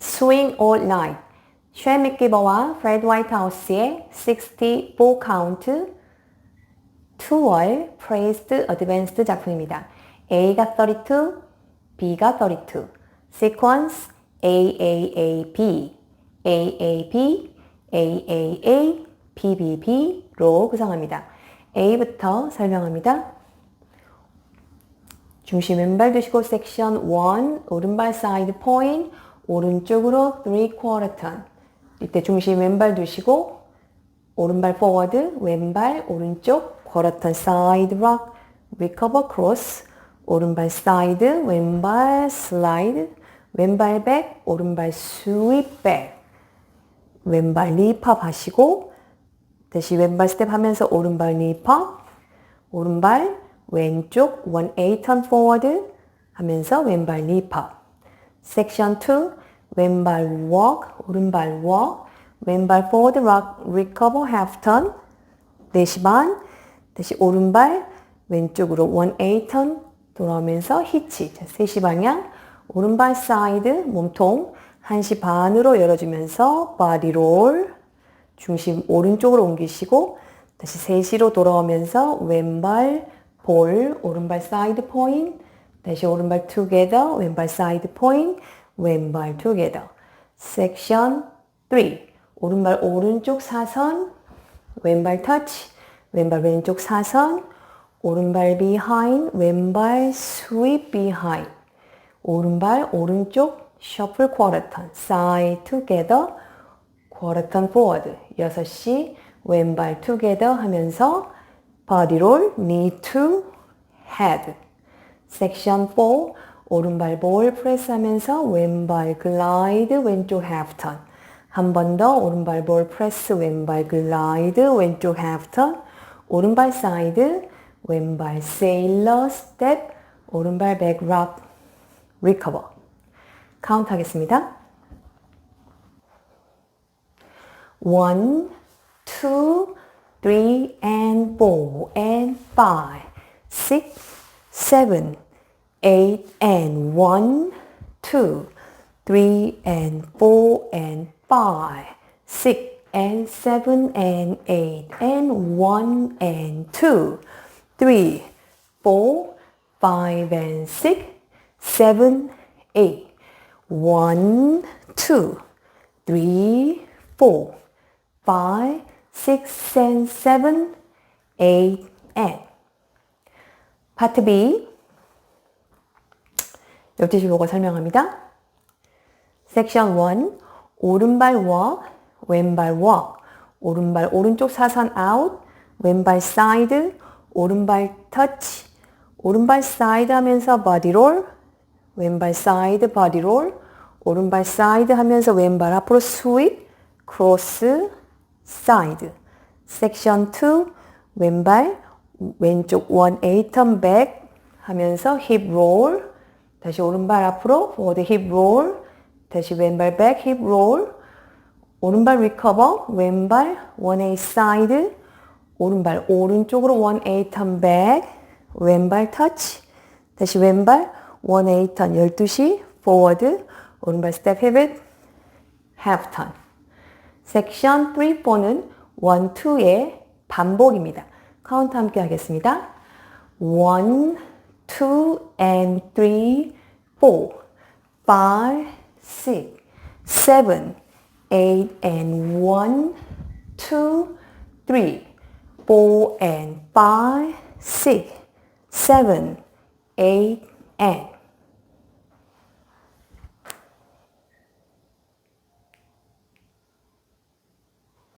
Swing All Night. 쉐 맥기버와 프레드 화이트하우스의 64 카운트 2월 Praised Advanced 작품입니다. A가 32, B가 32. Sequence AAAB, AAB, AAA, BBB로 구성합니다. A부터 설명합니다. 중심 왼발 두시고 섹션 1 오른발 사이드 포인 오른쪽으로 3 quarter turn. 이때 중심 왼발 두시고 오른발 포워드 왼발 오른쪽 quarter turn 사이드 락 recover cross. 오른발 사이드 왼발 슬라이드 왼발 백 오른발 스윗 백 왼발 리팝 하시고 다시 왼발 스텝 하면서 오른발 리팝 오른발 왼쪽 1A turn forward 하면서 왼발 리팝 섹션 2 왼발 walk 오른발 walk 왼발 forward rock recover half turn 4시 반 다시 오른발 왼쪽으로 1A turn 돌아오면서 히치 3시 방향 오른발 사이드 몸통 1시 반으로 열어주면서 바디 롤 중심 오른쪽으로 옮기시고 다시 3시로 돌아오면서 왼발 볼 오른발 사이드 포인 다시 오른발 투게더 왼발 사이드 포인 왼발 투게더 섹션 3 오른발 오른쪽 사선 왼발 터치 왼발 왼쪽 사선 오른발 behind 왼발 sweep behind. 오른발 오른쪽 셔플 쿼터턴 side together 쿼터턴 forward 6시 왼발 together 하면서 body roll knee to head 섹션 4 오른발 볼 프레스 하면서 왼발 글라이드 왼쪽 half turn. 한번 더 오른발 볼 프레스 왼발 글라이드 왼쪽 half turn. 오른발 사이드 왼발 세일러 스텝 오른발 백락 리커버 카운트 하겠습니다. 1, 2, 3 and 4 and 5 6, 7 8 and 1 2 3 and 4 and 5 6 and 7 and 8 and 1 and 2 3 4 5 and 6 7 8 1 2 3 4 5 6 and 7 8 and 파트 B 12시 보고 설명합니다. 섹션 1 오른발 walk 왼발 walk. 오른발 오른쪽 사선 out 왼발 사이드 오른발 터치 오른발 사이드 하면서 body roll 왼발 사이드 body roll. 오른발 사이드 하면서 왼발 앞으로 sweep cross side. 섹션 2 왼발 왼쪽 1A turn back 하면서 hip roll 다시 오른발 앞으로 forward hip roll 다시 왼발 back hip roll 오른발 recover 왼발 1A side 오른발 오른쪽으로 1A turn back 왼발 touch 다시 왼발 1A turn 12시 forward 오른발 step pivot half turn 섹션 3, 4는 1, 2의 반복입니다. 카운트 함께 하겠습니다. 1, 2 and 3, 4, 5, 6, 7, 8 and 1, 2, 3, 4 and 5, 6, 7, 8 and